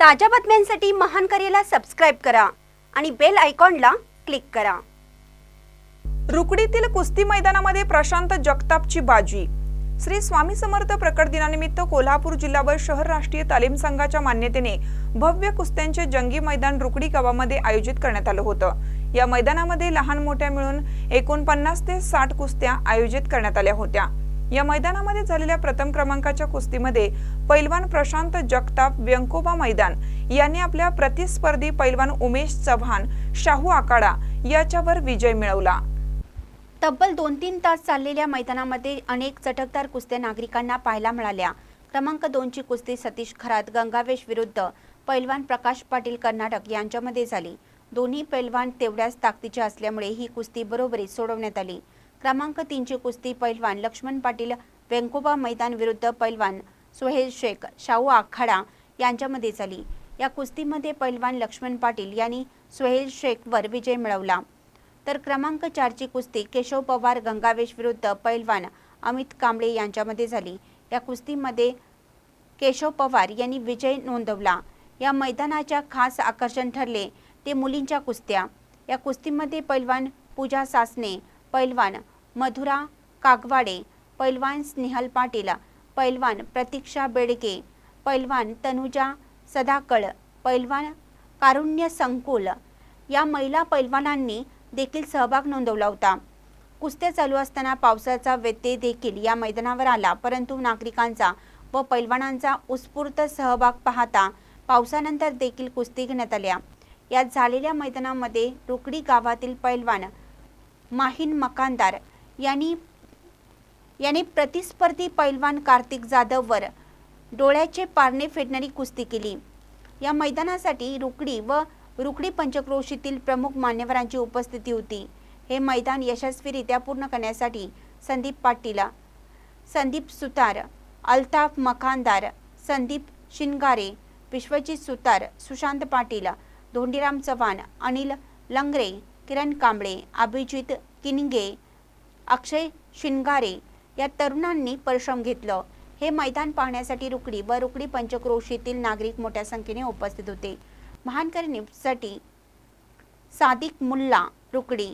ताज्या बातम्यांसाठी महान करेला सबस्क्राईब करा आणि बेल आयकॉनला क्लिक करा. रुकडीतील कुस्ती मैदानामध्ये प्रशांत जगतापची बाजी. श्री स्वामी समर्थ प्रकट दिनानिमित्त कोल्हापूर जिल्हाभर शहर राष्ट्रीय तालीम संघाच्या मान्यतेने भव्य कुस्त्यांचे जंगी मैदान रुकडी गावामध्ये आयोजित करण्यात आलं होतं. या मैदानामध्ये लहान मोठ्या मिळून एकोणपन्नास ते साठ कुस्त्या आयोजित करण्यात आल्या होत्या. या मैदानामध्ये झालेल्या प्रथम क्रमांकाच्या कुस्तीमध्ये पैलवान प्रशांत जगताप व्यंकोबा मैदान यांनी आपल्या प्रतिस्पर्धी पैलवान उमेश चव्हाण शाहू आकाडा याच्यावर विजय मिळवला. तब्बल दोन तीन तास चाललेल्या मैदानामध्ये अनेक चटकदार कुस्त्या नागरिकांना पाहायला मिळाल्या. क्रमांक दोनची कुस्ती सतीश खरात गंगावेश विरुद्ध पैलवान प्रकाश पाटील कर्नाटक यांच्यामध्ये झाली. दोन्ही पैलवान तेवढ्याच ताकदीचे असल्यामुळे ही कुस्ती बरोबरी सोडवण्यात आली. क्रमांक तीनची कुस्ती पैलवान लक्ष्मण पाटील वेंकोबा मैदान विरुद्ध पैलवान सोहेल शेख शाहू आखाडा यांच्यामध्ये झाली या कुस्तीमध्ये पैलवान लक्ष्मण पाटील यांनी सोहेल शेखवर विजय मिळवला. तर क्रमांक चारची कुस्ती केशव पवार गंगावेश विरुद्ध पैलवान अमित कांबळे यांच्यामध्ये झाली. या कुस्तीमध्ये केशव पवार यांनी विजय नोंदवला. या मैदानाच्या खास आकर्षण ठरले ते मुलींच्या कुस्त्या. या कुस्तीमध्ये पैलवान पूजा सासने पैलवान मधुरा कागवाडे पैलवान स्नेहल पाटील पैलवान प्रतीक्षा बेडके पैलवान तनुजा सदाकळ पैलवान कारुण्य संकुल या महिला पैलवानांनी देखील सहभाग नोंदवला होता. कुस्त्या चालू असताना पावसाचा व्यत्यय देखील या मैदानावर आला परंतु नागरिकांचा व पैलवानांचा उत्स्फूर्त सहभाग पाहता पावसानंतर देखील कुस्ती घेण्यात आल्या. यात झालेल्या मैदानामध्ये रुकडी गावातील पैलवान माहीन मकानदार यांनी यांनी प्रतिस्पर्धी पैलवान कार्तिक जाधववर डोळ्याचे पारणे फेडणारी कुस्ती केली. या मैदानासाठी रुकडी व रुकडी पंचक्रोशीतील प्रमुख मान्यवरांची उपस्थिती होती. हे मैदान यशस्वीरित्या पूर्ण करण्यासाठी संदीप पाटील संदीप सुतार अल्ताफ मखानदार संदीप शिनगारे विश्वजित सुतार सुशांत पाटील धोंडीराम चव्हाण अनिल लंगरे किरण कांबळे अभिजित किनगे अक्षय शिंगारे या तरुणांनी परिश्रम घेतलं. हे मैदान पाहण्यासाठी रुकडी व रुकडी पंचक्रोशीतील नागरिक मोठ्या संख्येने उपस्थित होते. महानकर न्यूजसाठी सादिक मुल्ला रुकडी